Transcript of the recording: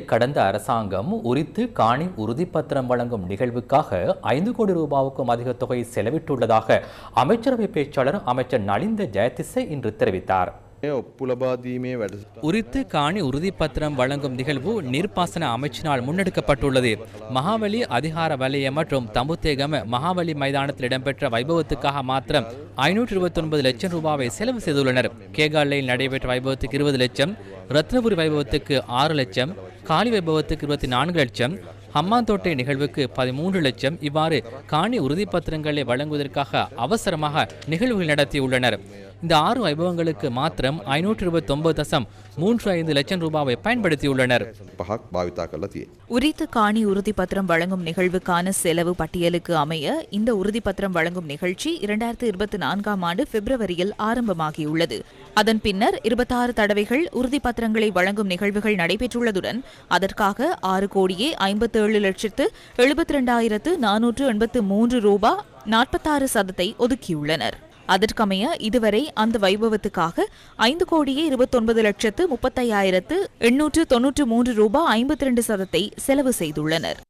கடந்த அரசாங்கம் உரித்து காணி உறுதிப்பத்திரம் வழங்கும் நிகழ்வுக்காக ஐந்து கோடி ரூபாவுக்கும் அதிக தொகை செலவிட்டுள்ளதாக அமைச்சரவை பேச்சாளர் அமைச்சர் நலிந்த ஜெயதிசை இன்று தெரிவித்தார். ஒப்பு உரித்து காணி உறுதிப்பத்திரம் வழங்கும் நிகழ்வு நீர்ப்பாசன அமைச்சினால் முன்னெடுக்கப்பட்டுள்ளது. மகாவலி அதிகார வலயம் மற்றும் தம்புத்தேகம மகாவலி மைதானத்தில் இடம்பெற்ற வைபவத்துக்காக மாத்திரம் ஐநூற்றி இருபத்தி ஒன்பது லட்சம் ரூபாவை செலவு செய்துள்ளனர். கேகாலையில் நடைபெற்ற வைபவத்துக்கு இருபது லட்சம் ரத்னபுரி வைபவத்துக்கு ஆறு லட்சம் காலி வைபவத்துக்கு இருபத்தி நான்கு லட்சம் ஹம்மாந்தோட்டை நிகழ்வுக்கு பதிமூன்று லட்சம் இவ்வாறு காணி உறுதிப்பத்திரங்களை வழங்குவதற்காக அவசரமாக நிகழ்வுகள் நடத்தியுள்ளனர். இந்த ஆறு வைபவங்களுக்கு மாத்திரம் ஐநூற்றி இருபத்தி ஒன்பது தசம் மூன்று ஐந்து லட்சம் ரூபாவை பயன்படுத்தியுள்ளனர். உரித்த காணி உறுதிப்பத்திரம் வழங்கும் நிகழ்வுக்கான செலவு பட்டியலுக்கு அமைய இந்த உறுதிப்பத்திரம் வழங்கும் நிகழ்ச்சி இரண்டாயிரத்தி இருபத்தி நான்காம் ஆண்டு பிப்ரவரியில் ஆரம்பமாகியுள்ளது. அதன் பின்னர் இருபத்தாறு தடவைகள் உறுதிப்பத்திரங்களை வழங்கும் நிகழ்வுகள் நடைபெற்றுள்ளதுடன் அதற்காக ஆறு கோடியே ஐம்பத்தி ஏழு லட்சத்து எழுபத்தி இரண்டாயிரத்து நானூற்று எண்பத்து மூன்று ரூபாய் நாற்பத்தாறு சதத்தை ஒதுக்கியுள்ளனர். அதற்கமைய இதுவரை அந்த வைபவத்துக்காக ஐந்து கோடியே இருபத்தொன்பது லட்சத்து முப்பத்தையாயிரத்து எண்ணூற்று தொன்னூற்று மூன்று ரூபாய் ஐம்பத்தி ரெண்டு சதத்தை செலவு செய்துள்ளனர்.